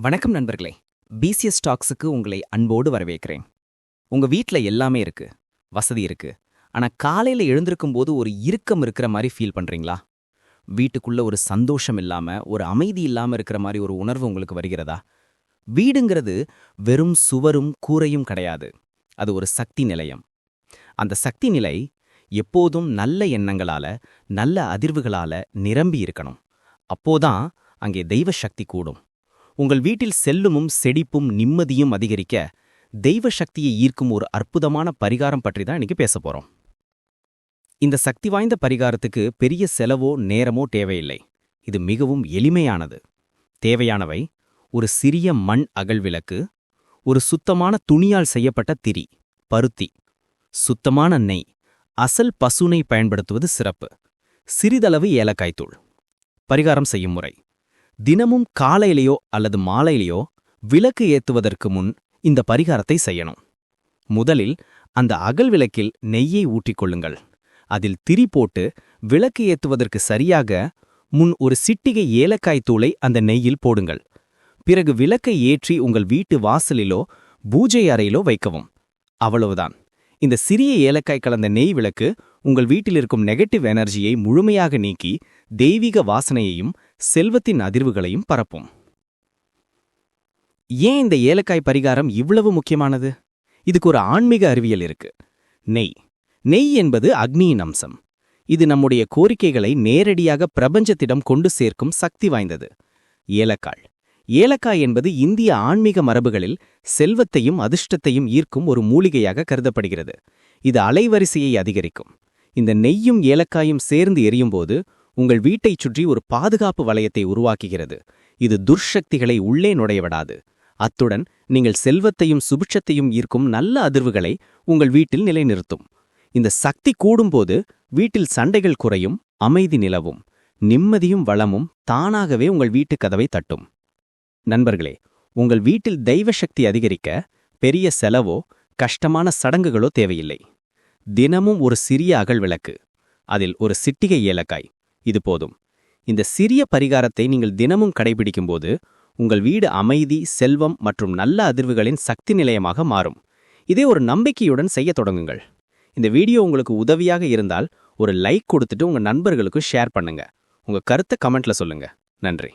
வணக்கம் நண்பர்களே. பிசிஎஸ் ஸ்டாக்ஸுக்கு உங்களை அன்போடு வரவேற்கிறேன். உங்க வீட்டில் எல்லாமே இருக்கு வசதி இருக்கு ஆனா காலையில எழுந்திருக்கும் போது ஒரு இறுக்கம் இருக்கிற மாதிரி ஃபீல் பண்றீங்களா? வீட்டுக்குள்ள ஒரு சந்தோஷம் இல்லாம ஒரு அமைதி இல்லாம இருக்கிற மாதிரி ஒரு உணர்வு உங்களுக்கு வருகிறதா? வீடுங்கிறது வெறும் சுவரும் கூரையும் கிடையாது. அது ஒரு சக்தி நிலையம். அந்த சக்தி நிலை எப்போதும் நல்ல எண்ணங்களால நல்ல அதிர்வுகளால நிரம்பி இருக்கணும். அப்போதான் அங்கே தெய்வ சக்தி கூடும். உங்கள் வீட்டில் செல்லுமும் செடிப்பும் நிம்மதியும் அதிகரிக்க தெய்வ சக்தியை ஈர்க்கும் ஒரு அற்புதமான பரிகாரம் பற்றி தான் இன்னைக்கு பேச போகிறோம் இந்த சக்தி வாய்ந்த பரிகாரத்துக்கு பெரிய செலவோ நேரமோ தேவையில்லை. இது மிகவும் எளிமையானது. தேவையானவை ஒரு சிறிய மண் அகல் விளக்கு ஒரு சுத்தமான துணியால் செய்யப்பட்ட திரி பருத்தி சுத்தமான நெய் அசல் பசுனை பயன்படுத்துவது சிறப்பு. சிறிதளவு ஏலக்காய்த்தூள் பரிகாரம் செய்யும் முறை. தினமும் காலையிலேயோ அல்லது மாலையிலேயோ விளக்கு ஏத்துவதற்கு முன் இந்த பரிகாரத்தை செய்யணும். முதலில் அந்த அகல் விளக்கில் நெய்யை ஊற்றிக்கொள்ளுங்கள். அதில் திரி போட்டு விளக்கு ஏத்துவதற்கு சரியாக முன் ஒரு சிட்டிகை ஏலக்காய் தூளை அந்த நெய்யில் போடுங்கள். பிறகு விளக்கை ஏற்றி உங்கள் வீட்டு வாசலிலோ பூஜை அறையிலோ வைக்கவும். அவ்வளவுதான். இந்த சிறிய ஏலக்காய் கலந்த நெய் விளக்கு உங்கள் வீட்டில் இருக்கும் நெகட்டிவ் எனர்ஜியை முழுமையாக நீக்கி தெய்வீக வாசனையையும் செல்வத்தின் அதிர்வுகளையும் பரப்பும். ஏன் இந்த ஏலக்காய் பரிகாரம் இவ்வளவு முக்கியமானது? இதுக்கு ஒரு ஆன்மீக அறிவியல் இருக்கு. நெய். நெய் என்பது அக்னியின் அம்சம். இது நம்முடைய கோரிக்கைகளை நேரடியாக பிரபஞ்சத்திடம் கொண்டு சேர்க்கும் சக்தி வாய்ந்தது. ஏலக்காய். ஏலக்காய் என்பது இந்திய ஆன்மீக மரபுகளில் செல்வத்தையும் அதிர்ஷ்டத்தையும் ஈர்க்கும் ஒரு மூலிகையாக கருதப்படுகிறது. இது அலைவரிசையை அதிகரிக்கும். இந்த நெய்யும் ஏலக்காயும் சேர்ந்து எரியும்போது உங்கள் வீட்டைச் சுற்றி ஒரு பாதுகாப்பு வளையத்தை உருவாக்குகிறது. இது துர்ஷக்திகளை உள்ளே நுழையவிடாது அத்துடன் நீங்கள் செல்வத்தையும் சுபிட்சத்தையும் ஈர்க்கும் நல்ல அதிர்வுகளை உங்கள் வீட்டில் நிலைநிறுத்தும். இந்த சக்தி கூடும்போது வீட்டில் சண்டைகள் குறையும் அமைதி நிலவும் நிம்மதியும் வளமும் தானாகவே உங்கள் வீட்டுக் கதவை தட்டும். நண்பர்களே உங்கள் வீட்டில் தெய்வ சக்தி அதிகரிக்க பெரிய செலவோ கஷ்டமான சடங்குகளோ தேவையில்லை. தினமும் ஒரு சிறிய அகல் விளக்கு அதில் ஒரு சிட்டிகை ஏலக்காய் இது போதும். இந்த சிறிய பரிகாரத்தை நீங்கள் தினமும் கடைபிடிக்கும்போது உங்கள் வீடு அமைதி செல்வம் மற்றும் நல்ல அதிர்வுகளின் சக்தி நிலையமாக மாறும். இதே ஒரு நம்பிக்கையுடன் செய்ய தொடங்குங்கள். இந்த வீடியோ உங்களுக்கு உதவியாக இருந்தால் ஒரு லைக் கொடுத்துட்டு உங்க நண்பர்களுக்கு ஷேர் பண்ணுங்க. உங்க கருத்தை கமெண்ட்ல சொல்லுங்க. நன்றி.